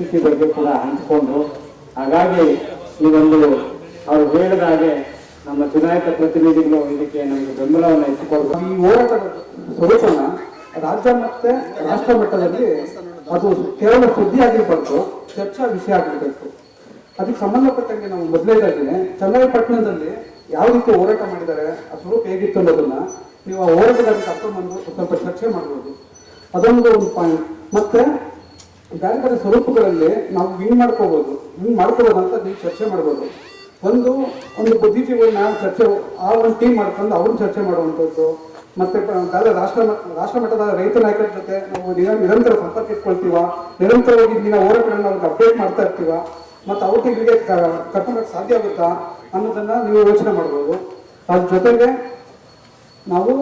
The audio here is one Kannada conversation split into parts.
ಪರಿಸ್ಥಿತಿ ಬಗ್ಗೆ ಕೂಡ ಹಂಚಿಕೊಂಡ್ರು ಹಾಗಾಗಿ ಈ ಒಂದು ಅವರು ಹೇಳಿದ ಹಾಗೆ ನಮ್ಮ ಚುನಾಯಿತ ಪ್ರತಿನಿಧಿಗಳು ಇದಕ್ಕೆ ನಮಗೆ ಬೆಂಬಲವನ್ನು ಹೆಚ್ಚಿಕೊಳ್ಬೇಕು ಈ ಹೋರಾಟದ ಸ್ವರೂಪನ ರಾಜ್ಯ ಮತ್ತೆ ರಾಷ್ಟ್ರ ಮಟ್ಟದಲ್ಲಿ ಅದು ಕೇವಲ ಸುದ್ದಿ ಆಗಿರ್ಬಾರ್ದು ಚರ್ಚಾ ವಿಷಯ ಆಗಿರ್ಬೇಕು. ಅದಕ್ಕೆ ಸಂಬಂಧಪಟ್ಟಂಗೆ ನಾವು ಮೊದಲೇದಾಗಿದೆ ಚನ್ನರಾಯಪಟ್ಟಣದಲ್ಲಿ ಯಾವ ರೀತಿ ಹೋರಾಟ ಮಾಡಿದ್ದಾರೆ, ಆ ಸ್ವರೂಪ ಹೇಗಿತ್ತು ಅನ್ನೋದನ್ನ ನೀವು ಆ ಹೋರಾಟದಲ್ಲಿ ಕರ್ಕೊಂಡ್ಬಂದು ಸ್ವಲ್ಪ ಚರ್ಚೆ ಮಾಡ್ಬೋದು. ಅದೊಂದು ಒಂದು ಪಾಯಿಂಟ್ ಮತ್ತೆ ಬೇರೆ ಬೇರೆ ಸ್ವರೂಪಗಳಲ್ಲಿ ನಾವು ವಿನ್ ಮಾಡ್ಕೋಬಹುದು ವಿನ್ ಮಾಡ್ಕೋಬಹುದು ಅಂತ ನೀವು ಚರ್ಚೆ ಮಾಡ್ಬೋದು. ಒಂದು ಒಂದು ಬುದ್ಧಿಜೀವಿಗಳನ್ನ ಚರ್ಚೆ, ಆ ಒಂದು ಟೀಮ್ ಮಾಡ್ಕೊಂಡು ಅವ್ರನ್ನ ಚರ್ಚೆ ಮಾಡುವಂಥದ್ದು, ಮತ್ತೆ ಬೇರೆ ರಾಷ್ಟ್ರ ರಾಷ್ಟ್ರ ಮಟ್ಟದ ರೈತ ನಾಯಕರ ಜೊತೆ ನಾವು ನಿರ- ನಿರಂತರ ಸಂಪರ್ಕ ಇಟ್ಕೊಳ್ತೀವ, ನಿರಂತರವಾಗಿ ದಿನ ಹೋರಾಟಗಳನ್ನ ಅವ್ರಿಗೆ ಅಪ್ಡೇಟ್ ಮಾಡ್ತಾ ಇರ್ತೀವ, ಮತ್ತೆ ಅವ್ರ ಇಲ್ಲಿಗೆ ಕರ್ಕೊಂಡೋಗಕ್ಕೆ ಸಾಧ್ಯ ಆಗುತ್ತಾ ಅನ್ನೋದನ್ನ ನೀವು ಯೋಚನೆ ಮಾಡ್ಬೋದು. ಅದ್ರ ಜೊತೆಗೆ ನಾವು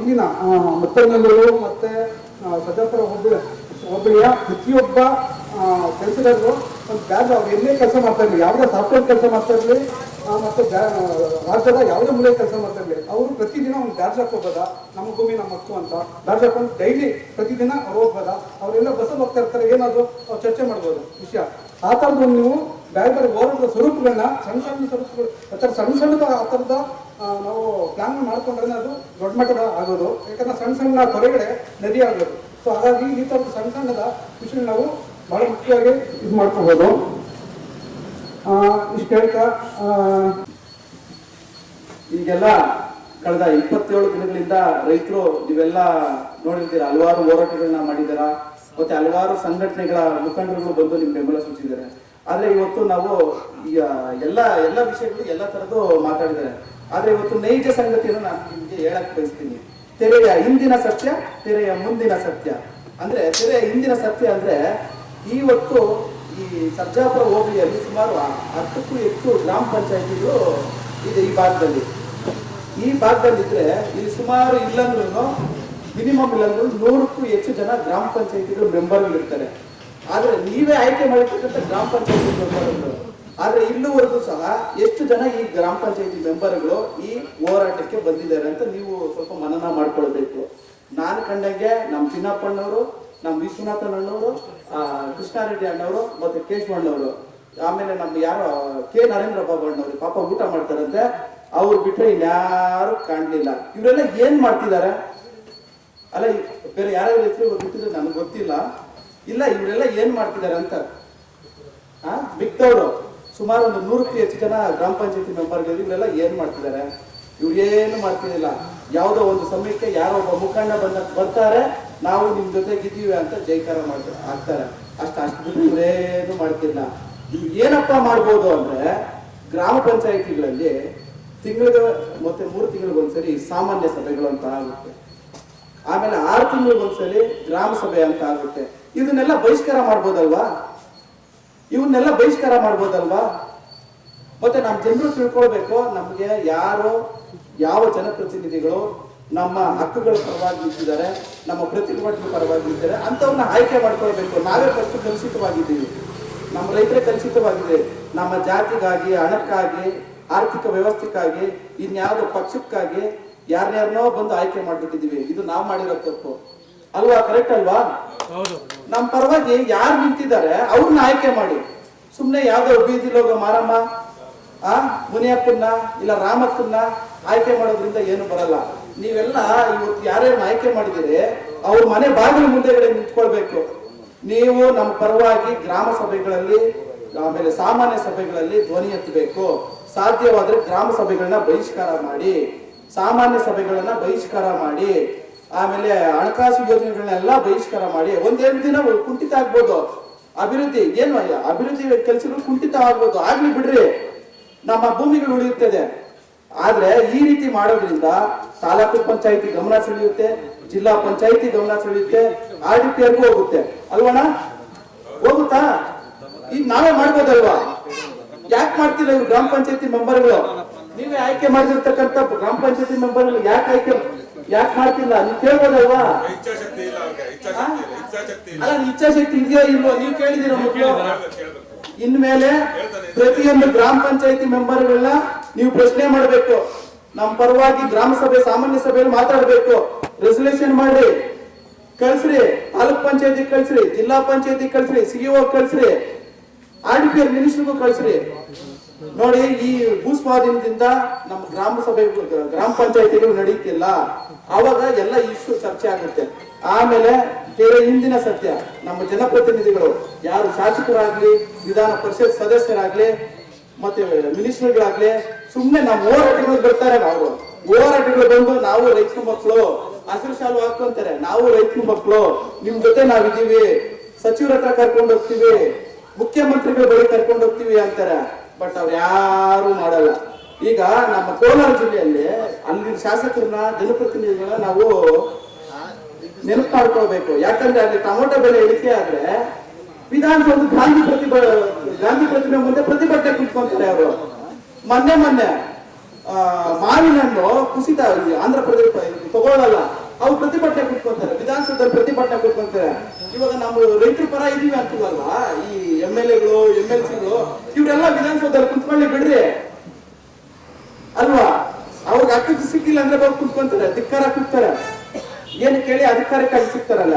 ಇಲ್ಲಿನ ಮುತ್ತಂಗಲ್ಲೂರು ಮತ್ತೆ ಸಜಾಪುರ ಸಜ್ಜಾಪುರ ಹೋಬಳಿ ಹೋಬಳಿಯ ಪ್ರತಿಯೊಬ್ಬ ಕೆಲಸಗಾರರು ಒಂದು ಬ್ಯಾಗ್ ಅವ್ರು ಎಲ್ಲೇ ಕೆಲಸ ಮಾಡ್ತಾ ಇರಲಿ ಯಾವುದೇ ಸಾಫ್ಟ್ವೇರ್ ಕೆಲಸ ಮಾಡ್ತಾ ಇರಲಿ ಮತ್ತು ರಾಜ್ಯದ ಯಾವುದೇ ಮೂಲೆ ಕೆಲಸ ಮಾಡ್ತಾ ಇರಲಿ, ಅವರು ಪ್ರತಿದಿನ ಒಂದು ಬ್ಯಾಡ್ಜ್ ಹಾಕೋಬೋದಾ ನಮ್ಮ ಭೂಮಿ, ನಮ್ಮ ಹಕ್ಕು ಅಂತ. ಬ್ಯಾಡ್ಜ್ ಹಾಕೊಂಡು ಡೈಲಿ ಪ್ರತಿದಿನ ಅವ್ರು ಹೋಗ್ಬೋದ, ಅವರೆಲ್ಲ ಬಸ್ಸಲ್ಲಿ ಹೋಗ್ತಾ ಇರ್ತಾರೆ, ಏನಾದರೂ ಅವ್ರು ಚರ್ಚೆ ಮಾಡ್ಬೋದು, ವಿಷಯ. ಆ ಥರದ್ದು ನೀವು ಬೇರೆ ಬೇರೆ ಹೋರಾಟದ ಸ್ವರೂಪಗಳನ್ನ ಸಣ್ಣ ಸಣ್ಣ ಸ್ವರೂಪಗಳು, ಆ ಸಣ್ಣ ಸಣ್ಣದ, ಆ ಥರದ ನಾವು ಪ್ಲಾನ್ ಮಾಡ್ಕೊಂಡ್ರೆ ಅದು ದೊಡ್ಡ ಮಟ್ಟದ ಆಗೋದು. ಯಾಕಂದ್ರೆ ಸಣ್ಣ ಸಣ್ಣ ಹೊರಗಡೆ ನದಿ ಆಗೋದು. ಸೊ ಹಾಗಾಗಿ ಈ ಒಂದು ಸಣ್ಣ ಸಣ್ಣದ ವಿಷಯ ನಾವು ಬಹಳ ಮುಖ್ಯವಾಗಿ ಇದು ಮಾಡ್ಕೋಬೋದು. ಇಷ್ಟು ಹೇಳ್ತಾ ಈಗೆಲ್ಲ ಕಳೆದ ಇಪ್ಪತ್ತೇಳು ದಿನಗಳಿಂದ ರೈತರು ನೀವೆಲ್ಲ ನೋಡಿರ್ತೀರ, ಹಲವಾರು ಹೋರಾಟಗಳನ್ನ ಮಾಡಿದಾರ ಮತ್ತೆ ಹಲವಾರು ಸಂಘಟನೆಗಳ ಮುಖಂಡರುಗಳು ಬಂದು ನಿಮ್ ಬೆಂಬಲ ಸೂಚಿಸಿದ್ದಾರೆ. ಆದ್ರೆ ಇವತ್ತು ನಾವು ಈಗ ಎಲ್ಲ ಎಲ್ಲ ವಿಷಯಗಳು ಎಲ್ಲ ತರದ್ದು ಮಾತಾಡಿದ್ದಾರೆ. ಆದ್ರೆ ಇವತ್ತು ನೈಜ ಸಂಗತಿಯನ್ನು ನಾನು ನಿಮ್ಗೆ ಹೇಳಕ್ ಬಯಸ್ತೀನಿ. ತೆರೆಯ ಹಿಂದಿನ ಸತ್ಯ, ತೆರೆಯ ಮುಂದಿನ ಸತ್ಯ. ಅಂದ್ರೆ ತೆರೆಯ ಹಿಂದಿನ ಸತ್ಯ ಅಂದ್ರೆ ಇವತ್ತು ಈ ಸರ್ಜಾಪುರ ಹೋಬಳಿಯಲ್ಲಿ ಸುಮಾರು ಹತ್ತಕ್ಕೂ ಹೆಚ್ಚು ಗ್ರಾಮ ಪಂಚಾಯತಿಗಳು ಇದೆ ಈ ಭಾಗದಲ್ಲಿ. ಈ ಭಾಗದಲ್ಲಿದ್ರೆ ಇಲ್ಲಿ ಸುಮಾರು ಇಲ್ಲಂದ್ರೂ ಮಿನಿಮಮ್ ಇಲ್ಲಂದ್ರೂ ನೂರಕ್ಕೂ ಹೆಚ್ಚು ಜನ ಗ್ರಾಮ ಪಂಚಾಯತಿಗಳು ಮೆಂಬರ್ಗಳು ಇರ್ತಾರೆ ಆದ್ರೆ ನೀವೇ ಆಯ್ಕೆ ಮಾಡಿರ್ತಕ್ಕಂಥ ಗ್ರಾಮ ಪಂಚಾಯತಿ ಮೆಂಬರ್ಗಳು ಆದ್ರೆ ಇಲ್ಲಿವರೆಗೂ ಸಹ ಎಷ್ಟು ಜನ ಈ ಗ್ರಾಮ ಪಂಚಾಯತಿ ಮೆಂಬರ್ಗಳು ಈ ಹೋರಾಟಕ್ಕೆ ಬಂದಿದ್ದಾರೆ ಅಂತ ನೀವು ಸ್ವಲ್ಪ ಮನನ ಮಾಡ್ಕೊಳ್ಬೇಕು. ನಾನು ಕಂಡಂಗೆ ನಮ್ಮ ಚಿನ್ನಪ್ಪಣ್ಣವರು ನಮ್ಮ ವಿಶ್ವನಾಥನ್ ಅಣ್ಣವರು ಕೃಷ್ಣಾರೆಡ್ಡಿ ಅಣ್ಣವರು ಮತ್ತೆ ಕೇಶವಣ್ಣವರು. ಆಮೇಲೆ ನಮ್ಮ ಯಾರೋ, ಕೆ ನರೇಂದ್ರ ಬಾಬು ಅಣ್ಣವ್ರು, ಪಾಪ ಊಟ ಮಾಡ್ತಾರಂತೆ. ಅವ್ರು ಬಿಟ್ರೆ ಇನ್ಯಾರು ಕಾಣಲಿಲ್ಲ. ಇವರೆಲ್ಲ ಏನು ಮಾಡ್ತಿದ್ದಾರೆ ಅಲ್ಲ ಬೇರೆ ಯಾರ್ಯಾರ ಹೆಸರು ಗೊತ್ತಿದ್ರೆ ನನಗೆ ಗೊತ್ತಿಲ್ಲ. ಇಲ್ಲ, ಇವರೆಲ್ಲ ಏನು ಮಾಡ್ತಿದ್ದಾರೆ ಅಂತ? ಹಾಂ ಮಿಕ್ದವ್ರು. ಸುಮಾರು ಒಂದು ನೂರಕ್ಕೂ ಹೆಚ್ಚು ಜನ ಗ್ರಾಮ ಪಂಚಾಯತಿ ಮೆಂಬರ್ಗಳು ಇವರೆಲ್ಲ ಏನು ಮಾಡ್ತಿದ್ದಾರೆ? ಇವ್ರು ಏನು ಮಾಡ್ತಿದ್ದಿಲ್ಲ ಯಾವುದೋ ಒಂದು ಸಮಯಕ್ಕೆ ಯಾರೋ ಒಬ್ಬ ಮುಖಂಡ ಬಂದ ಬರ್ತಾರೆ, ನಾವು ನಿಮ್ಮ ಜೊತೆಗಿದ್ದೀವಿ ಅಂತ ಜೈಕಾರ ಮಾಡ್ತಾರೆ ಆಗ್ತಾರೆ. ಅಷ್ಟು ಅಷ್ಟು ಇವರೇನು ಮಾಡ್ತಿಲ್ಲ. ಇವ್ರು ಏನಪ್ಪ ಮಾಡ್ಬೋದು ಅಂದರೆ ಗ್ರಾಮ ಪಂಚಾಯತಿಗಳಲ್ಲಿ ತಿಂಗಳಿಗೆ ಮತ್ತೆ ಮೂರು ತಿಂಗಳಿಗೊಂದ್ಸರಿ ಸಾಮಾನ್ಯ ಸಭೆಗಳು ಅಂತ ಆಗುತ್ತೆ. ಆಮೇಲೆ ಆರು ತಿಂಗಳಿಗೊಂದ್ಸಲಿ ಗ್ರಾಮ ಸಭೆ ಅಂತ ಆಗುತ್ತೆ. ಇದನ್ನೆಲ್ಲ ಬಹಿಷ್ಕಾರ ಮಾಡ್ಬೋದಲ್ವಾ? ಇವನ್ನೆಲ್ಲ ಬಹಿಷ್ಕಾರ ಮಾಡ್ಬೋದಲ್ವಾ? ಮತ್ತೆ ನಮ್ಮ ಜನರು ತಿಳ್ಕೊಳ್ಬೇಕು, ನಮಗೆ ಯಾರು, ಯಾವ ಜನಪ್ರತಿನಿಧಿಗಳು ನಮ್ಮ ಹಕ್ಕುಗಳ ಪರವಾಗಿ ನಿಂತಿದ್ದಾರೆ ನಮ್ಮ ಪ್ರತಿಭಟನೆ ಪರವಾಗಿ ನಿಂತಿದ್ದಾರೆ ಅಂತವನ್ನ ಆಯ್ಕೆ ಮಾಡ್ಕೊಳ್ಬೇಕು. ನಾವೇ ಫಸ್ಟ್ ಕಲುಷಿತವಾಗಿದ್ದೀವಿ. ನಮ್ಮ ರೈತರೇ ಕಲುಷಿತವಾಗಿದೆ. ನಮ್ಮ ಜಾತಿಗಾಗಿ, ಹಣಕ್ಕಾಗಿ, ಆರ್ಥಿಕ ವ್ಯವಸ್ಥೆಗಾಗಿ, ಇನ್ಯಾವುದೋ ಪಕ್ಷಕ್ಕಾಗಿ ಯಾರ್ಯಾರನ್ನೋ ಬಂದು ಆಯ್ಕೆ ಮಾಡ್ಬಿಟ್ಟಿದ್ದೀವಿ. ಇದು ನಾವು ಮಾಡಿರೋ ತಪ್ಪು. ಅಲ್ವಾ ಕರೆಕ್ಟ್ ಅಲ್ವಾ? ನಮ್ಮ ಪರವಾಗಿ ಯಾರು ನಿಂತಿದ್ದಾರೆ ಅವ್ರನ್ನ ಆಯ್ಕೆ ಮಾಡಿ. ಸುಮ್ನೆ ಯಾವ್ದೋ ಬೀದಿಲೋಗ ಮಾರಮ್ಮ ಆ ಮುನಿಯಪ್ಪನ್ನ ಇಲ್ಲ ರಾಮಕ್ಕನ್ನ ಆಯ್ಕೆ ಮಾಡೋದ್ರಿಂದ ಏನು ಬರಲ್ಲ. ನೀವೆಲ್ಲ ಇವತ್ತು ಯಾರ್ಯಾರನ್ನ ಆಯ್ಕೆ ಮಾಡಿದಿರಿ ಅವ್ರ ಮನೆ ಬಾಗಿಲು ಮುಂದೆಗಡೆ ನಿಂತ್ಕೊಳ್ಬೇಕು. ನೀವು ನಮ್ಮ ಪರವಾಗಿ ಗ್ರಾಮ ಸಭೆಗಳಲ್ಲಿ ಆಮೇಲೆ ಸಾಮಾನ್ಯ ಸಭೆಗಳಲ್ಲಿ ಧ್ವನಿ ಎತ್ತಬೇಕು. ಸಾಧ್ಯವಾದ್ರೆ ಗ್ರಾಮ ಸಭೆಗಳನ್ನ ಬಹಿಷ್ಕಾರ ಮಾಡಿ. ಸಾಮಾನ್ಯ ಸಭೆಗಳನ್ನ ಬಹಿಷ್ಕಾರ ಮಾಡಿ. ಆಮೇಲೆ ಹಣಕಾಸು ಯೋಜನೆಗಳನ್ನೆಲ್ಲ ಬಹಿಷ್ಕಾರ ಮಾಡಿ ಒಂದೆರಡು ದಿನ ಕುಂಠಿತ ಆಗ್ಬೋದು. ಅಭಿವೃದ್ಧಿ, ಏನು ಅಭಿವೃದ್ಧಿ ಕೆಲಸಗಳು ಕುಂಠಿತ ಆಗ್ಬೋದು. ಆಗ್ಲಿ ಬಿಡ್ರಿ. ನಮ್ಮ ಭೂಮಿಗಳು ಉಳಿಯುತ್ತದೆ. ಆದ್ರೆ ಈ ರೀತಿ ಮಾಡೋದ್ರಿಂದ ತಾಲೂಕು ಪಂಚಾಯತಿ ಗಮನ ಸೆಳೆಯುತ್ತೆ, ಜಿಲ್ಲಾ ಪಂಚಾಯತಿ ಗಮನ ಸೆಳೆಯುತ್ತೆ, ಆರ್ ಡಿ ಪಿ ಹೋಗುತ್ತೆ. ಅಲ್ವಣ ಹೋಗುತ್ತಾ? ಈಗ ನಾವೇ ಮಾಡ್ಬೋದಲ್ವಾ? ಯಾಕೆ ಮಾಡ್ತಿಲ್ಲ ಇವ್ರು ಗ್ರಾಮ ಪಂಚಾಯತಿ ಮೆಂಬರ್ಗಳು? ನೀವೇ ಆಯ್ಕೆ ಮಾಡಿರ್ತಕ್ಕಂಥ ಗ್ರಾಮ ಪಂಚಾಯತಿ ಮೆಂಬರ್ಗಳು ಯಾಕೆ ಆಯ್ಕೆ ಯಾಕೆ ಮಾಡ್ತಿಲ್ಲ ನೀವು ಕೇಳ್ಬೋದಲ್ವಾ? ಇಚ್ಛಾಶಕ್ತಿ ಇಲ್ಲ ಅಲ್ಲ ಇಚ್ಛಾಶಕ್ತಿ ಇದೆಯೋ ಇಲ್ವೋ ನೀವು ಕೇಳಿದಿರ ಮೊದಲು ಕೇಳ್ಬೇಕು. ಇನ್ಮೇಲೆ ಪ್ರತಿಯೊಂದು ಗ್ರಾಮ ಪಂಚಾಯತಿ ಮೆಂಬರ್ಗಳನ್ನ ನೀವು ಪ್ರಶ್ನೆ ಮಾಡಬೇಕು. ನಮ್ಮ ಪರವಾಗಿ ಗ್ರಾಮ ಸಭೆ ಸಾಮಾನ್ಯ ಸಭೆಯಲ್ಲಿ ಮಾತಾಡಬೇಕು. ರೆಸಲ್ಯೂಷನ್ ಮಾಡ್ರಿ. ಕಳ್ಸ್ರಿ. ತಾಲೂಕ್ ಪಂಚಾಯತಿ ಕಳ್ಸ್ರಿ. ಜಿಲ್ಲಾ ಪಂಚಾಯತಿ ಕಳ್ಸ್ರಿ. ಸಿಇಒ ಕಳ್ಸ್ರಿ. ಆರ್ ಡಿ ಪಿ ಆರ್ ಮಿನಿಸ್ಟರ್ಗೂ ಕಳ್ಸ್ರಿ. ನೋಡಿ, ಈ ಭೂ ಸ್ವಾಧೀನದಿಂದ ನಮ್ಮ ಗ್ರಾಮ ಸಭೆ, ಗ್ರಾಮ ಪಂಚಾಯತಿಗಳು ನಡೀತಿಲ್ಲ. ಅವಾಗ ಎಲ್ಲ ಇಷ್ಟು ಚರ್ಚೆ ಆಗುತ್ತೆ. ಆಮೇಲೆ ಬೇರೆ ಹಿಂದಿನ ಸತ್ಯ, ನಮ್ಮ ಜನಪ್ರತಿನಿಧಿಗಳು, ಯಾರು ಶಾಸಕರಾಗ್ಲಿ, ವಿಧಾನ ಪರಿಷತ್ ಸದಸ್ಯರಾಗ್ಲಿ, ಮತ್ತೆ ಮಿನಿಸ್ಟರ್ಗಳಾಗ್ಲಿ, ಸುಮ್ನೆ ನಮ್ಮ ಹೋರಾಟಗಳು ಬರ್ತಾರೆ ಅವರು. ಹೋರಾಟಗಳು ಬಂದು ನಾವು ರೈತರ ಮಕ್ಕಳು, ಹಸಿರು ಶಾಲು ಹಾಕೊಂತಾರೆ ನಾವು ರೈತರ ಮಕ್ಕಳು, ನಿಮ್ ಜೊತೆ ನಾವಿದ್ದೀವಿ. ಸಚಿವರ ಹತ್ರ ಕರ್ಕೊಂಡು ಹೋಗ್ತೀವಿ. ಮುಖ್ಯಮಂತ್ರಿಗಳ ಬಳಿ ಕರ್ಕೊಂಡು ಹೋಗ್ತೀವಿ ಅಂತಾರೆ. ಬಟ್ ಅವ್ರು ಯಾರು ಮಾಡಲ್ಲ. ಈಗ ನಮ್ಮ ಕೋಲಾರ ಜಿಲ್ಲೆಯಲ್ಲಿ ಅಲ್ಲಿನ ಶಾಸಕರನ್ನ ಜನಪ್ರತಿನಿಧಿಗಳ ನಾವು ನೆನಪು ಮಾಡ್ಕೋಬೇಕು ಯಾಕಂದ್ರೆ ಅಲ್ಲಿ ಟೊಮೊಟೊ ಬೆಲೆ ಇಳಿಕೆ ಆದ್ರೆ ವಿಧಾನಸೌಧ ಗಾಂಧಿ ಪ್ರತಿಭ ಗಾಂಧಿ ಪ್ರತಿಮೆ ಮುಂದೆ ಪ್ರತಿಭಟನೆ ಕುತ್ಕೊಂತಾರೆ ಅವರು. ಮೊನ್ನೆ ಮೊನ್ನೆ ಆ, ಮಾವಿನ ಹಣ್ಣು ಕುಸಿತ ಆಂಧ್ರ ಪ್ರದೇಶ ತಗೊಳ್ಳಲ್ಲ. ಅವ್ರು ಪ್ರತಿಭಟನೆ ಕುತ್ಕೊಂತಾರೆ ವಿಧಾನಸೌಧದಲ್ಲಿ ಪ್ರತಿಭಟನೆ ಕುತ್ಕೊಂತಾರೆ ಇವಾಗ ನಾವು ರೈತರ ಪರ ಇದೀವಿ ಅಂತೀವಲ್ವಾ? ಈ ಎಂ ಎಲ್ ಎಗಳು ಎಂ ಎಲ್ ಸಿಗಳು ಇವರೆಲ್ಲ ವಿಧಾನಸೌಧದಲ್ಲಿ ಕುತ್ಕೊಳ್ಳಿ ಬಿಡ್ರಿ. ಅಲ್ವಾ? ಅವ್ರಿಗೆ ಅಕ್ಕಕ್ಕೆ ಸಿಕ್ಕಿಲ್ಲ ಅಂದ್ರೆ ಬಂದು ಕುತ್ಕೊಂತಾರೆ, ಧಿಕ್ಕಾರ ಕೂಗ್ತಾರೆ. ಏನು ಕೇಳಿ ಅಧಿಕಾರಕ್ಕಾಗಿ ಸಿಗ್ತಾರಲ್ಲ.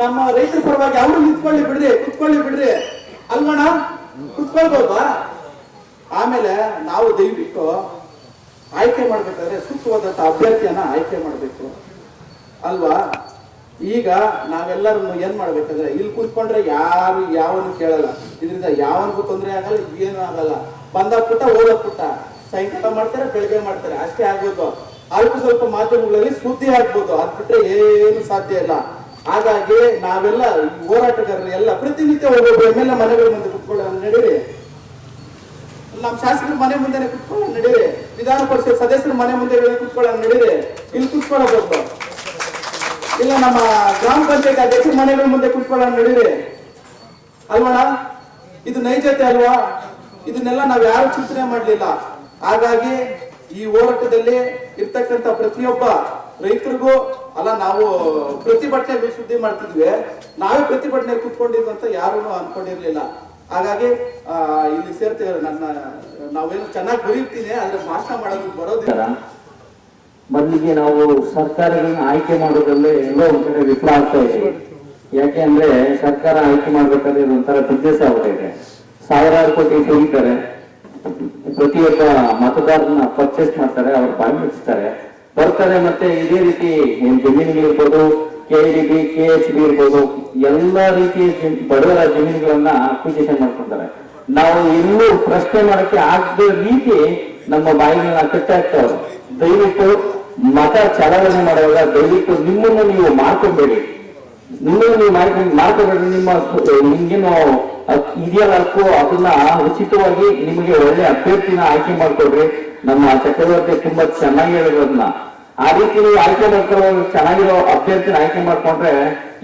ನಮ್ಮ ರೈತರ ಪರವಾಗಿ ಅವರು ನಿಂತ್ಕೊಳ್ಳಿ ಬಿಡ್ರಿ, ಕುತ್ಕೊಳ್ಳಿ ಬಿಡ್ರಿ. ಅಲ್ವಣ ಕುತ್ಕೊಳ್ಬೋದಾ? ಆಮೇಲೆ ನಾವು ದಯವಿಟ್ಟು ಆಯ್ಕೆ ಮಾಡ್ಬೇಕಾದ್ರೆ ಸೂಕ್ತವಾದಂತ ಅಭ್ಯರ್ಥಿಯನ್ನ ಆಯ್ಕೆ ಮಾಡ್ಬೇಕು. ಅಲ್ವಾ? ಈಗ ನಾವೆಲ್ಲರೂ ಏನ್ ಮಾಡ್ಬೇಕಂದ್ರೆ, ಇಲ್ಲಿ ಕುತ್ಕೊಂಡ್ರೆ ಯಾರು ಯಾವನು ಕೇಳಲ್ಲ. ಇದರಿಂದ ಯಾವನಿಗೂ ತೊಂದರೆ ಆಗಲ್ಲ, ಏನು ಆಗಲ್ಲ. ಬಂದ ಪುಟ್ಟ ಓದೋ ಪುಟ್ಟ. ಸಾಯಂಕಾಲ ಮಾಡ್ತಾರೆ, ಬೆಳಗ್ಗೆ ಮಾಡ್ತಾರೆ, ಅಷ್ಟೇ ಆಗ್ಬೋದು. ಅಲ್ಪ ಸ್ವಲ್ಪ ಮಾಧ್ಯಮಗಳಲ್ಲಿ ಸುದ್ದಿ ಆಗ್ಬೋದು. ಅದ್ ಬಿಟ್ರೆ ಏನು ಸಾಧ್ಯ ಇಲ್ಲ. ಹಾಗಾಗಿ ನಾವೆಲ್ಲ ಹೋರಾಟಗಾರರು ಎಲ್ಲ ಪ್ರತಿನಿತ್ಯ ಒಬ್ಬೊಬ್ಬರು ಎಂ ಎಲ್ ಎ ಮನೆಗಳ ಮುಂದೆ ಕುತ್ಕೊಳ್ಳೋ ನಡೀರಿ. ನಮ್ಮ ಶಾಸಕರ ಮನೆ ಮುಂದೆನೆ ಕುತ್ಕೊಳ್ಳೋ ನಡೀರಿ. ವಿಧಾನ ಪರಿಷತ್ ಸದಸ್ಯರ ಮನೆ ಮುಂದೆ ಕುತ್ಕೊಳ್ಳೋ ನಡೀರಿ. ಇಲ್ಲಿ ಕುತ್ಕೊಳ್ಳಬಹುದು ಇಲ್ಲ ನಮ್ಮ ಗ್ರಾಮ ಪಂಚಾಯತ್ ಅಧ್ಯಕ್ಷರ ಮನೆಗಳ ಮುಂದೆ ಕುತ್ಕೊಳ್ಳೋ ನಡೀರಿ ಅಲ್ವಣ ಇದು ನೈಜತೆ ಅಲ್ವಾ? ಇದನ್ನೆಲ್ಲ ನಾವ್ ಯಾರು ಚಿಂತನೆ ಮಾಡ್ಲಿಲ್ಲ. ಹಾಗಾಗಿ ಈ ಹೋರಾಟದಲ್ಲಿ ಇರ್ತಕ್ಕಂತ ಪ್ರತಿಯೊಬ್ಬ ರೈತರಿಗೂ ಅಲ್ಲ, ನಾವು ಪ್ರತಿಭಟನೆ ಸುದ್ದಿ ಮಾಡ್ತಿದ್ವಿ. ನಾವೇ ಪ್ರತಿಭಟನೆ ಕುತ್ಕೊಂಡಿದ್ವಿ ಅಂತ ಯಾರು ಅನ್ಕೊಂಡಿರ್ಲಿಲ್ಲ. ಹಾಗಾಗಿ ಇಲ್ಲಿ ಸೇರ್ತೇವೆ ನನ್ನ, ನಾವೇನು ಚೆನ್ನಾಗಿ ಬರೀತೀನಿ, ಆದ್ರೆ ಭಾಷಣ ಮಾಡೋದಕ್ಕೆ ಬರೋದಿಲ್ಲ. ಮೊದಲಿಗೆ ನಾವು ಸರ್ಕಾರಗಳನ್ನ ಆಯ್ಕೆ ಮಾಡೋದ್ರಲ್ಲಿ ಎಲ್ಲೋ ಒಂದ್ ಕಡೆ ವಿಫಲ ಆಗ್ತಾ ಇದೆ. ಯಾಕೆ ಅಂದ್ರೆ ಸರ್ಕಾರ ಆಯ್ಕೆ ಮಾಡ್ಬೇಕಾದ್ರೆ ಇದೊಂಥರ ಬಿಸ್ನೆಸ್ ಇದೆ ಸಾವಿರಾರು ಕೋಟಿ ತುಂಬಿತಾರೆ ಪ್ರತಿಯೊಬ್ಬ ಮತದಾರನ ಪರ್ಚೇಸ್ ಮಾಡ್ತಾರೆ, ಅವ್ರ ಬಾಯಿ ಬರ್ತಾರೆ ಮತ್ತೆ ಇದೇ ರೀತಿ ಜಮೀನುಗಳಿರ್ಬೋದು K D B K H B ಇರ್ಬೋದು, ಎಲ್ಲ ರೀತಿಯ ಬಡವರ ಜಮೀನುಗಳನ್ನ ಅಪ್ಲಿಕೇಶನ್ ಮಾಡ್ಕೊಂತಾರೆ. ನಾವು ಎಲ್ಲೂ ಪ್ರಶ್ನೆ ಮಾಡಕ್ಕೆ ಆಗದ ರೀತಿ ನಮ್ಮ ಬಾಯಿಗಳನ್ನ ಕಟ್ಟಾಗ್ತವ್ರು ದಯವಿಟ್ಟು ಮತ ಚಲಾವಣೆ ಮಾಡುವಾಗ ದಯವಿಟ್ಟು ನಿಮ್ಮನ್ನು ನೀವು ಮಾಡ್ಕೊಬೇಡಿ ನಿಮ್ಮನ್ನು ನೀವು ಮಾಡ್ಕೊಂಡು ಮಾಡ್ಕೋಬೇಡಿ ನಿಮ್ಮ ನಿಮ್ಗೇನು ಇದೆಯಲ್ಲ ಹಕ್ಕು ಅದನ್ನ ಉಚಿತವಾಗಿ ನಿಮಗೆ ಒಳ್ಳೆ ಅಭ್ಯರ್ಥಿನ ಆಯ್ಕೆ ಮಾಡ್ಕೊಡ್ರಿ. ನಮ್ಮ ಚಕ್ರವರ್ತಿ ತುಂಬಾ ಚೆನ್ನಾಗಿ ಹೇಳಿರೋದನ್ನ ಆ ರೀತಿ ನೀವು ಆಯ್ಕೆ ಮಾಡ್ಕೊಳ್ಳೋ, ಚೆನ್ನಾಗಿರೋ ಅಭ್ಯರ್ಥಿನ ಆಯ್ಕೆ ಮಾಡ್ಕೊಂಡ್ರೆ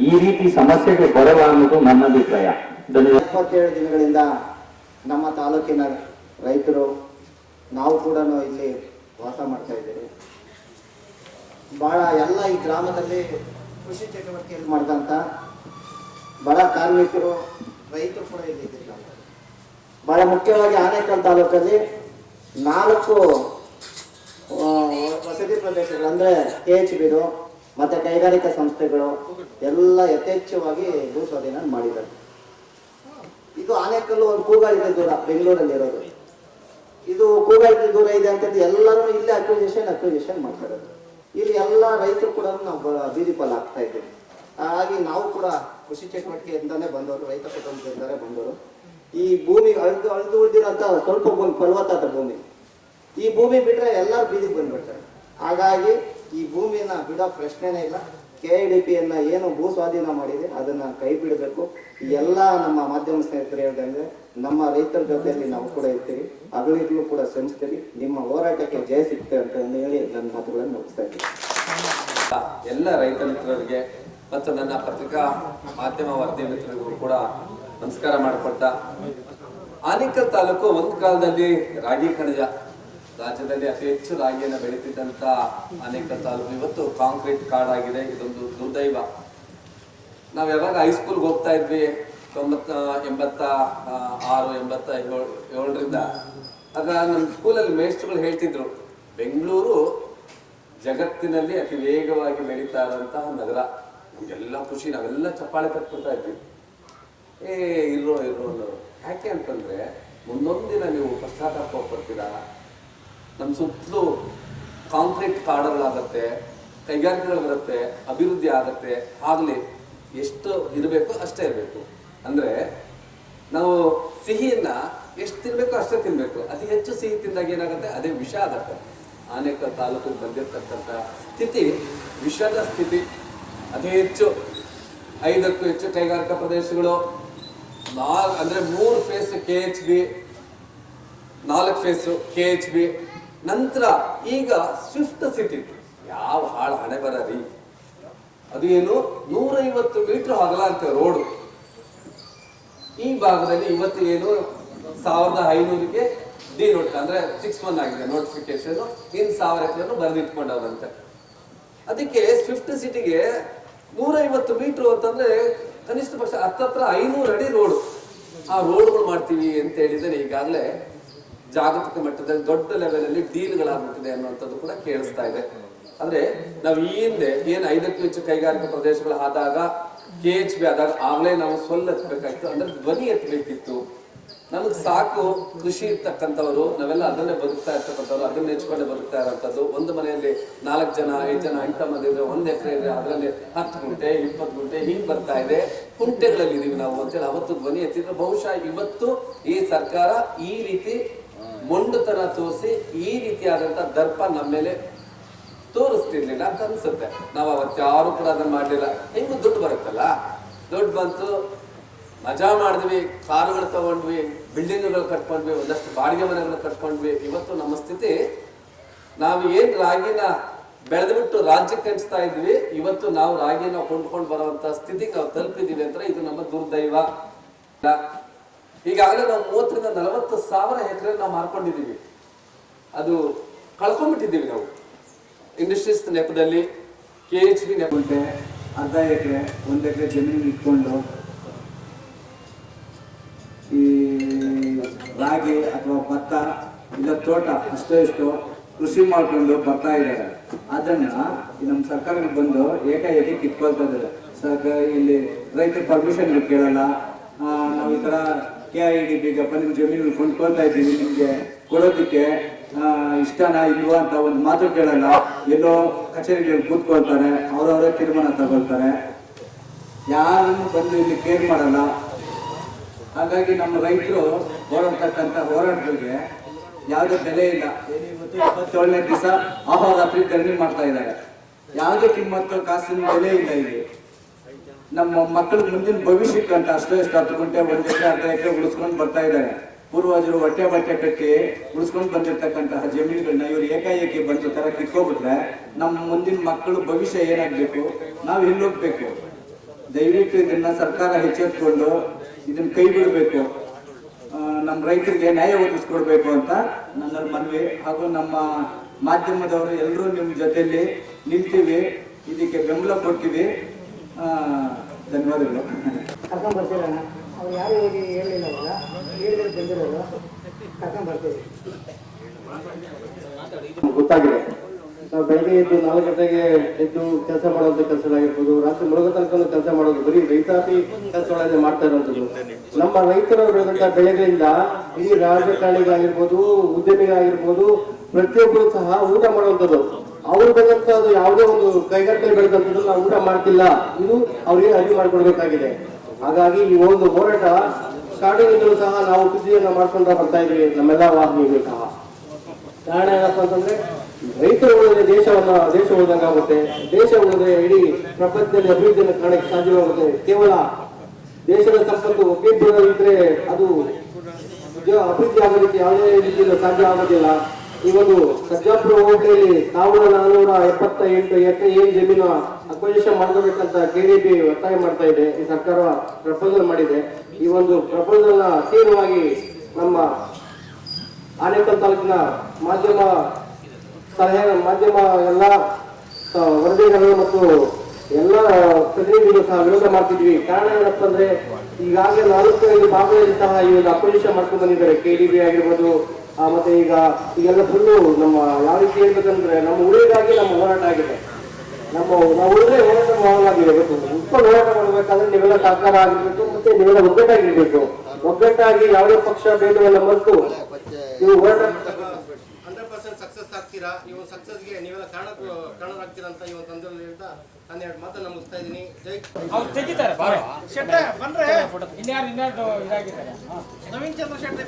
ಈ ರೀತಿ ಸಮಸ್ಯೆಗೆ ಬರಲ್ಲ ಅನ್ನೋದು ನನ್ನ ಅಭಿಪ್ರಾಯ. ಇಪ್ಪತ್ತೇಳು ದಿನಗಳಿಂದ ನಮ್ಮ ತಾಲೂಕಿನ ರೈತರು ನಾವು ಕೂಡ ಇಲ್ಲಿ ವಾಸ ಮಾಡ್ತಾ ಇದ್ದೀವಿ. ಬಹಳ ಎಲ್ಲ ಈ ಗ್ರಾಮದಲ್ಲಿ ಕೃಷಿ ಚಟುವಟಿಕೆಯಲ್ಲಿ ಮಾಡಿದಂಥ ಬಡ ಕಾರ್ಮಿಕರು, ರೈತರು ಕೂಡ ಇಲ್ಲಿ ಬಹಳ ಮುಖ್ಯವಾಗಿ ಆನೇಕಲ್ ತಾಲೂಕಲ್ಲಿ ನಾಲ್ಕು ವಸತಿ ಪ್ರದೇಶಗಳು ಅಂದ್ರೆ ಕೆ ಎಚ್ ಬಿದು ಮತ್ತೆ ಕೈಗಾರಿಕಾ ಸಂಸ್ಥೆಗಳು ಎಲ್ಲ ಯಥೇಚ್ಛವಾಗಿ ಭೂ ಸ್ವಾಧೀನ ಮಾಡಿದ್ದಾರೆ. ಇದು ಆನೇಕಲ್ಲು ಒಂದು ಕೂಗಾಡಿದ ದೂರ, ಬೆಂಗಳೂರಲ್ಲಿ ಇರೋದು. ಇದು ಕೂಗಾಡಿದ ದೂರ ಇದೆ ಅಂತ ಎಲ್ಲರೂ ಇಲ್ಲೇ ಅಕ್ವಿಜೇಷನ್ ಅಕ್ವಿಜೇಷನ್ ಮಾಡ್ತಾರೆ ಇಲ್ಲಿ ಎಲ್ಲ ರೈತರು ಕೂಡ ನಾವು ಬೀದಿ ಪಾಲ್ ಆಗ್ತಾ ಇದ್ದೀವಿ ಹಾಗಾಗಿ ನಾವು ಕೂಡ ಕೃಷಿ ಚಟುವಟಿಕೆಯಿಂದಾನೇ ಬಂದವರು, ರೈತ ಕುಟುಂಬದಿಂದಾನೇ ಬಂದವರು. ಈ ಭೂಮಿ ಅಳ್ದು ಅಳ್ದು ಉಳಿದಿರೋಂಥ ಸ್ವಲ್ಪ ಭೂಮಿ ಫಲವತ್ತಾದ ಭೂಮಿ. ಈ ಭೂಮಿ ಬಿಟ್ರೆ ಎಲ್ಲರೂ ಬೀದಿಗೆ ಬಂದ್ಬಿಡ್ತಾರೆ. ಹಾಗಾಗಿ ಈ ಭೂಮಿಯನ್ನ ಬಿಡೋ ಪ್ರಶ್ನೆನೇ ಇಲ್ಲ. ಕೆ ಐ ಡಿ ಪಿಯನ್ನು ಏನು ಭೂ ಸ್ವಾಧೀನ ಮಾಡಿದೆ, ಅದನ್ನ ಕೈ ಬಿಡಬೇಕು ಎಲ್ಲ ನಮ್ಮ ಮಾಧ್ಯಮ ಸ್ನೇಹಿತರು ಹೇಳ್ದಂಗೆ ನಮ್ಮ ರೈತರ ಜೊತೆಯಲ್ಲಿ ನಾವು ಕೂಡ ಇರ್ತೀವಿ. ಹಗಲಿಗ್ಲೂ ಕೂಡ ಶ್ರಮಿಸ್ತೀವಿ. ನಿಮ್ಮ ಹೋರಾಟಕ್ಕೆ ಜಯ ಸಿಗ್ತದೆ ಅಂತ ಹೇಳಿ ನನ್ನ ಮಾತುಗಳನ್ನು ಮುಗಿಸ್ತಾ ಇದ್ದೀನಿ. ಎಲ್ಲ ರೈತ ಮಿತ್ರರಿಗೆ ಮತ್ತು ನನ್ನ ಪತ್ರಿಕಾ ಮಾಧ್ಯಮ ವರದಿ ಮಿತ್ರರಿಗೂ ಕೂಡ ನಮಸ್ಕಾರ ಮಾಡಿಕೊಡ್ತಾ ಆನೇಕಲ್ ತಾಲೂಕು ಒಂದು ಕಾಲದಲ್ಲಿ ರಾಗಿ ಕಣಜ ರಾಜ್ಯದಲ್ಲಿ ಅತಿ ಹೆಚ್ಚು ರಾಗಿಯನ್ನು ಬೆಳೀತಿದ್ದಂತ ಅನೇಕ ತಾಲೂಕು. ಇವತ್ತು ಕಾಂಕ್ರೀಟ್ ಕಾಡಾಗಿದೆ ಇದೊಂದು ದುರ್ದೈವ. ನಾವು ಯಾವಾಗ ಹೈಸ್ಕೂಲ್ಗೆ ಹೋಗ್ತಾ ಇದ್ವಿ, ತೊಂಬತ್ತ, ಎಂಬತ್ತ ಆರು, ಎಂಬತ್ತ, ಏಳು, ಏಳರಿಂದ, ಆಗ ನಮ್ಮ ಸ್ಕೂಲಲ್ಲಿ ಮೇಸ್ಟ್ರುಗಳು ಹೇಳ್ತಿದ್ರು, ಬೆಂಗಳೂರು ಜಗತ್ತಿನಲ್ಲಿ ಅತಿ ವೇಗವಾಗಿ ಬೆಳೀತಾ ಇರುವಂತಹ ನಗರ. ಎಲ್ಲ ಖುಷಿ, ನಾವೆಲ್ಲ ಚಪ್ಪಾಳೆ ತಕ್ಕೊಳ್ತಾ ಇದ್ವಿ. ಏ ಇರೋ ಇರೋ ಯಾಕೆ ಅಂತಂದ್ರೆ, ಮುಂದೊಂದು ದಿನ ನೀವು ಪಶ್ಚಾತ್ತಾಪ ಪಡ್ತೀರಾ? ನಮ್ಮ ಸುತ್ತಲೂ ಕಾಂಕ್ರೀಟ್ ಕಾಡುಗಳಾಗತ್ತೆ, ಕೈಗಾರಿಕೆಗಳು ಬರುತ್ತೆ, ಅಭಿವೃದ್ಧಿ ಆಗತ್ತೆ, ಆಗಲಿ, ಎಷ್ಟು ಇರಬೇಕು ಅಷ್ಟೇ ಇರಬೇಕು. ಅಂದರೆ ನಾವು ಸಿಹಿಯನ್ನು ಎಷ್ಟು ತಿನ್ನಬೇಕು ಅಷ್ಟೇ ತಿನ್ನಬೇಕು ಅತಿ ಹೆಚ್ಚು ಸಿಹಿ ತಿಂದಾಗ ಏನಾಗುತ್ತೆ? ಅದೇ ವಿಷ ಆಗತ್ತೆ. ಆನೇಕಲ್ ತಾಲೂಕಿಗೆ ಬಂದಿರತಕ್ಕಂಥ ಸ್ಥಿತಿ, ವಿಷದ ಸ್ಥಿತಿ, ಅತಿ ಹೆಚ್ಚು, ಐದಕ್ಕೂ ಹೆಚ್ಚು ಕೈಗಾರಿಕಾ ಪ್ರದೇಶಗಳು, ನಾಲ್, ಅಂದ್ರೆ ಮೂರು ಫೇಸ್ ಕೆ ಎಚ್ ಬಿ ನಾಲ್ಕು ಫೇಸು ಕೆ ಎಚ್ ಬಿ ನಂತರ ಈಗ ಸ್ವಿಫ್ಟ್ ಸಿಟಿ ಯಾವ ಹಾಳು ಹಣೆ ಬರ ಅದು ಏನು? ನೂರೈವತ್ತು ಮೀಟರ್ ಅಗಲ ಅಂತ ರೋಡು ಈ ಭಾಗದಲ್ಲಿ ಇವತ್ತು ಏನು? ಸಾವಿರದ ಐನೂರಿಗೆ ಡಿ ನೋಟ್ ಅಂದ್ರೆ ಸಿಕ್ಸ್ ಒನ್ ಆಗಿದೆ ನೋಟಿಫಿಕೇಶನ್ ಇನ್ ಸಾವಿರ ಎಕರೆನು ಬರೆದಿಟ್ಕೊಂಡವಂತೆ ಅದಕ್ಕೆ ಸ್ವಿಫ್ಟ್ ಸಿಟಿಗೆ ನೂರೈವತ್ತು ಮೀಟರ್ ಅಂತಂದ್ರೆ ಕನಿಷ್ಠ ಪಕ್ಷ ಹತ್ತತ್ರ ಐನೂರು ಅಡಿ ರೋಡ್ ಆ ರೋಡ್ಗಳು ಮಾಡ್ತೀವಿ ಅಂತ ಹೇಳಿದರೆ ಈಗಾಗಲೇ ಜಾಗತಿಕ ಮಟ್ಟದಲ್ಲಿ ದೊಡ್ಡ ಲೆವೆಲಲ್ಲಿ ಡೀಲ್ಗಳಾಗ್ಬಿಟ್ಟಿದೆ ಅನ್ನುವಂಥದ್ದು ಕೂಡ ಕೇಳಿಸ್ತಾ ಇದೆ. ಅಂದ್ರೆ ನಾವು ಈ ಹಿಂದೆ ಏನ್ ಐದಕ್ಕೂ ಹೆಚ್ಚು ಕೈಗಾರಿಕಾ ಪ್ರದೇಶಗಳು ಆದಾಗ ಕೆ ಎಚ್ ಬಿ ಆದಾಗ ಆಗ್ಲೇ ನಾವು ಸೊಲ್ಲ ಎತ್ತಬೇಕಾಗಿತ್ತು ಅಂದ್ರೆ ಧ್ವನಿ ಎತ್ತಬೇಕಿತ್ತು. ನಮಗೆ ಸಾಕು ಕೃಷಿ ಇರ್ತಕ್ಕಂಥವ್ರು, ನಾವೆಲ್ಲ ಅದನ್ನೇ ಬದುಕ್ತಾ ಇರ್ತಕ್ಕಂಥವ್ರು, ಅದನ್ನ ನೆಚ್ಕೊಂಡೆ ಬದುಕ್ತಾ ಇರೋಂಥದ್ದು. ಒಂದು ಮನೆಯಲ್ಲಿ ನಾಲ್ಕು ಜನ, ಐದು ಜನ ಎಂಟ ಮಂದಿ ಇದ್ರೆ ಒಂದ್ ಎಕರೆ ಇದ್ರೆ ಅದರಲ್ಲಿ ಹತ್ತು ಗುಂಟೆ, ಇಪ್ಪತ್ತು ಗುಂಟೆ ಹಿಂಗೆ ಬರ್ತಾ ಇದೆ. ಕುಂಟೆಗಳಲ್ಲಿ ಇದೀವಿ ನಾವು ಅಂತೇಳಿ ಅವತ್ತು ಧ್ವನಿ ಎತ್ತಿದ್ರೆ. ಬಹುಶಃ ಇವತ್ತು ಈ ಸರ್ಕಾರ ಈ ರೀತಿ ಮೊಂಡುತನ ತೋರಿಸಿ ಈ ರೀತಿಯಾದಂತ ದರ್ಪ ನಮ್ಮ ಮೇಲೆ ತೋರಿಸ್ತಿರ್ಲಿಲ್ಲ ಅಂತ ಅನ್ಸುತ್ತೆ. ನಾವು ಅವತ್ತು ಯಾರು ಕೂಡ ಅದನ್ನ ಮಾಡಲಿಲ್ಲ. ಹೆಂಗು ದುಡ್ಡು ಬರುತ್ತಲ್ಲ? ದುಡ್ಡು ಬಂತು, ಮಜಾ ಮಾಡಿದ್ವಿ, ಕಾರುಗಳು ತಗೊಂಡ್ವಿ, ಬಿಲ್ಡಿಂಗ್ಗಳು ಕಟ್ಕೊಂಡ್ವಿ, ಒಂದಷ್ಟು ಬಾಡಿಗೆ ಮನೆಗಳು ಕಟ್ಕೊಂಡ್ವಿ. ಇವತ್ತು ನಮ್ಮ ಸ್ಥಿತಿ, ನಾವು ಏನ್ ರಾಗಿನ ಬೆಳೆದ್ಬಿಟ್ಟು ರಾಜ್ಯಕ್ಕೆ ಹಂಚ್ತಾ ಇದ್ವಿ, ಇವತ್ತು ನಾವು ರಾಗಿನ ಕೊಂಡ್ಕೊಂಡು ಬರುವಂತ ಸ್ಥಿತಿಗೆ ನಾವು ತಲುಪಿದೀವಿ ಅಂತ ಇದು ನಮ್ಮ ದುರ್ದೈವ. ಈಗಾಗಲೇ ನಾವು ಮೂವತ್ತರಿಂದ ನಲವತ್ತು ಸಾವಿರ ಎಕರೆ ನಾವು ಮಾರ್ಕೊಂಡಿದ್ದೀವಿ. ಅದು ಕಳ್ಕೊಂಡ್ಬಿಟ್ಟಿದ್ದೀವಿ ನಾವು. ಇಂಡಸ್ಟ್ರೀಸ್ ನೆಪದಲ್ಲಿ ಕೆ ಎಚ್ ಬಿ ನೆಪ ಗುಂಟೆ ಅರ್ಧ ಎಕರೆ, ಒಂದು ಎಕರೆ ಜಮೀನು ಇಟ್ಕೊಂಡು ಈ ರಾಗಿ ಅಥವಾ ಭತ್ತ ಇಲ್ಲ ತೋಟ ಅಷ್ಟೋ ಇಷ್ಟು ಕೃಷಿ ಮಾಡಿಕೊಂಡು ಬರ್ತಾ ಇದ್ದಾರೆ. ಅದನ್ನ ಈ ನಮ್ಮ ಸರ್ಕಾರಕ್ಕೆ ಬಂದು ಏಕಾಏಕಿ ಕಿತ್ಕೊಳ್ತಾ ಇದ್ದಾರೆ. ಸರ್ಕಾರ ಇಲ್ಲಿ ರೈತರ ಪರ್ಮಿಷನ್ ಕೇಳಲ್ಲ. ನಾವು ಈ ತರ ಕೆ ಐ ಡಿ ನಿಮ್ಮ ಜಮೀನು ಕೊಂಡ್ಕೊಳ್ತಾ ಇದ್ದೀವಿ. ನಿಮಗೆ ಕೊಡೋದಕ್ಕೆ ಇಷ್ಟನಾ ಇಲ್ವಾ ಅಂತ ಒಂದು ಮಾತು ಕೇಳಲ್ಲ. ಎಲ್ಲೋ ಕಚೇರಿಗಳಲ್ಲಿ ಕೂತ್ಕೊಳ್ತಾರೆ, ಅವರವರೇ ತೀರ್ಮಾನ ತಗೊಳ್ತಾರೆ. ಯಾರನ್ನು ಬಂದು ಇಲ್ಲಿ ಕೇರ್ ಮಾಡಲ್ಲ. ಹಾಗಾಗಿ ನಮ್ಮ ರೈತರು ಹೋರಾಡ್ತಕ್ಕಂಥ ಹೋರಾಟಗಳಿಗೆ ಯಾವುದೇ ಬೆಲೆ ಇಲ್ಲ. ಇವತ್ತು ಇಪ್ಪತ್ತೇಳನೇ ದಿವಸ ಅಹೋರಾತ್ರಿ ಧರಣಿ ಮಾಡ್ತಾ ಇದ್ದಾರೆ. ಯಾವುದೇ ಕಿಮ್ಮತ್ತು ಕಾಸಿನ ಬೆಲೆ ಇಲ್ಲ ಇಲ್ಲಿ. ನಮ್ಮ ಮಕ್ಕಳ ಮುಂದಿನ ಭವಿಷ್ಯಕ್ಕೆ ಅಂತ ಅಷ್ಟೇ ಇಷ್ಟ ಹತ್ತು ಗಂಟೆ ಒಂದು ಎಕರೆ ಅರ್ಧ ಎಕರೆ ಉಳಿಸ್ಕೊಂಡು ಬರ್ತಾ ಇದ್ದಾರೆ. ಪೂರ್ವಜರು ಹೊಟ್ಟೆ ಬಟ್ಟೆ ಕಟ್ಟಿ ಉಳಿಸ್ಕೊಂಡು ಬಂದಿರ್ತಕ್ಕಂತಹ ಜಮೀನುಗಳನ್ನ ಇವರು ಏಕಾಏಕಿ ಬಂದು ತರ ಕಿತ್ಕೊಬಿಟ್ರೆ ನಮ್ಮ ಮುಂದಿನ ಮಕ್ಕಳು ಭವಿಷ್ಯ ಏನಾಗಬೇಕು? ನಾವು ಇಲ್ಲೋಗ್ಬೇಕು ದಯವಿಟ್ಟು ಇದನ್ನ ಸರ್ಕಾರ ಹೆಚ್ಚೆತ್ಕೊಂಡು ಇದನ್ನ ಕೈ ಬಿಡಬೇಕು. ನಮ್ಮ ರೈತರಿಗೆ ನ್ಯಾಯ ಒದಗಿಸ್ಕೊಡ್ಬೇಕು ಅಂತ ನನ್ನ ಮನವಿ. ಹಾಗೂ ನಮ್ಮ ಮಾಧ್ಯಮದವರು ಎಲ್ಲರೂ ನಿಮ್ಮ ಜೊತೆಯಲ್ಲಿ ನಿಂತೀವಿ. ಇದಕ್ಕೆ ಬೆಂಬಲ ಕೊಡ್ತೀವಿ. ಧನ್ಯವಾದಗಳು. ಕರ್ಕೊಂಡು ಬರ್ತೀರಣ್ಣ ಅವ್ರು ಯಾರು ಹೋಗಿ ಅವಾಗ ಹೇಳಿದ್ರೆ ಬಂದಿರೋದು ಕರ್ಕೊಂಡು ಬರ್ತೀವಿ. ಗೊತ್ತಾಗಿದೆ. ನಾವು ಬೆಳಗ್ಗೆ ಎದ್ದು ನಾಲ್ಕು ಗಂಟೆಗೆ ಎದ್ದು ಕೆಲಸ ಮಾಡುವಂಥ ಕೆಲಸಗಳಾಗಿರ್ಬೋದು ರಾತ್ರಿ ಮುಳುಗ ತನಕ ಕೆಲಸ ಮಾಡೋದು ಬರೀ ರೈತಾಪಿ ಕೆಲಸಗಳನ್ನೇ ಮಾಡ್ತಾ ಇರುವಂತದ್ದು ನಮ್ಮ ರೈತರು ಬೆಳೆದಂಥ ಬೆಳೆಗಳಿಂದ ಇಡೀ ರಾಜಕಾರಣಿಗಾಗಿರ್ಬೋದು ಉದ್ಯಮಿಗಾಗಿರ್ಬೋದು ಪ್ರತಿಯೊಬ್ಬರು ಸಹ ಊಟ ಮಾಡುವಂಥದ್ದು. ಅವ್ರು ಅದು ಯಾವುದೇ ಒಂದು ಕೈಗಾರಿಕೆ ಬೆಳೆದಂಥದ್ದು ನಾವು ಊಟ ಮಾಡ್ತಿಲ್ಲ. ಇದು ಅವರಿಗೆ ಅರಿವು ಮಾಡಿಕೊಡ್ಬೇಕಾಗಿದೆ. ಹಾಗಾಗಿ ಈ ಒಂದು ಹೋರಾಟ ಸ್ಟಾರ್ಟಿಂಗ್ ಸಹ ನಾವು ಸುದ್ದಿಯನ್ನ ಮಾಡ್ಕೊಂಡ ಬರ್ತಾ ಇದ್ವಿ ನಮ್ಮೆಲ್ಲ ವಾಹಿನಿಗಳು ಸಹ. ಕಾರಣ ಏನಪ್ಪ ಅಂತಂದ್ರೆ, ರೈತರು ಉಳಿದ್ರೆ ದೇಶವನ್ನ, ದೇಶ ಉಳಿದಂಗಾಗುತ್ತೆ ದೇಶ ಉಳಿದ್ರೆ ಇಡೀ ಪ್ರಪಂಚದಲ್ಲಿ ಅಭಿವೃದ್ಧಿಯನ್ನು ಕಾಣಕ್ಕೆ ಸಾಧ್ಯವಾಗುತ್ತೆ. ಕೇವಲ ದೇಶದ ಸಂಪತ್ತು ಇದ್ರೆ ಅದು ಉದ್ಯೋಗ ಅಭಿವೃದ್ಧಿ ಆಗೋದಕ್ಕೆ ಯಾವುದೇ ರೀತಿಯಿಂದ ಸಾಧ್ಯ ಆಗೋದಿಲ್ಲ. ಈ ಒಂದು ಹೋಟೆಲ್ ಸಾವಿರದ ನಾನೂರ ಎಪ್ಪತ್ತ ಎಂಟು ಎಕರೆ ಏನ್ ಜಮೀನು ಅಕ್ವಜಿಷನ್ ಮಾಡ್ಕೋಬೇಕಂತ ಕೆಡಿಪಿ ಒತ್ತಾಯ ಮಾಡ್ತಾ ಇದೆ. ಈ ಸರ್ಕಾರ ಪ್ರಪೋಸಲ್ ಮಾಡಿದೆ. ಈ ಒಂದು ಪ್ರಪೋಸಲ್ನ ತೀವ್ರವಾಗಿ ನಮ್ಮ ಆನೇಕಲ್ ತಾಲೂಕಿನ ಮಾಧ್ಯಮ ಸಲಹೆ, ಮಾಧ್ಯಮ ಎಲ್ಲ ವರದಿಗಳು ಮತ್ತು ಎಲ್ಲ ಪ್ರತಿನಿಧಿಗಳು ಸಹ ವಿರೋಧ ಮಾಡ್ತಿದ್ವಿ. ಕಾರಣ ಏನಪ್ಪ ಅಂದ್ರೆ ಈಗಾಗಲೇ ನಾಲ್ಕು ಭಾಗದಲ್ಲಿ ಸಹ ಈ ಒಂದು ಅಪೋಸಿಷನ್ ಮಾಡ್ಕೊಂಡು ಬಂದಿದ್ದಾರೆ. ಕೆ ಡಿ ಬಿ ಆಗಿರ್ಬೋದು ಮತ್ತೆ ಈಗ, ಈಗೆಲ್ಲ ಫುಲ್ಲು ನಮ್ಮ ಯಾವ ರೀತಿ ಹೇಳ್ಬೇಕಂದ್ರೆ ನಮ್ಮ ಉಳಿಗಾಗಿ ನಮ್ಮ ಹೋರಾಟ ಆಗಿದೆ. ನಮ್ಮ, ನಾವು ಉಳಿದ್ರೆ ಹೋರಾಟ ಮಾಡಲಾಗಿರಬೇಕು ಉತ್ಕೊಂಡು ಹೋರಾಟ ಮಾಡಬೇಕಾದ್ರೆ ನೀವೆಲ್ಲ ಸರ್ಕಾರ ಆಗಿರ್ಬೇಕು ಮತ್ತೆ ನೀವೆಲ್ಲ ಒಗ್ಗಟ್ಟಾಗಿರ್ಬೇಕು ಒಗ್ಗಟ್ಟಾಗಿ ಯಾವುದೇ ಪಕ್ಷ ಬೇಡವೆಲ್ಲ ಮರೆತು ನೀವು ಹೋರಾಟ ಸಕ್ಸಸ್ ಆಗ್ತೀರಾ ಈ ಒಂದು ಸಕ್ಸಸ್ಗೆ ನೀವೆಲ್ಲ ಕಾರಣ ಕಾರಣರಾಗ್ತೀರಾ ಅಂತ ಈ ಒಂದು ಸಂದರ್ಭದಲ್ಲಿ ಹೇಳ್ತಾ ಹನ್ನೆರಡು ಮಾತನ್ನು ಮುಗಿಸ್ತಾ ಇದ್ದೀನಿ. ಜೈ ಅವ್ರು ತೆಗಿತಾರೆ ಶೆಟ್ಟ ಶೆಟ್ರೆ ಬಂದ್ರೆ ಇನ್ಯಾರು ಇನ್ಯಾರು ಇದಾಗಿದ್ದಾರೆ? ನವೀನ್ ಚಂದ್ರ ಶೆಟ್ಟಿ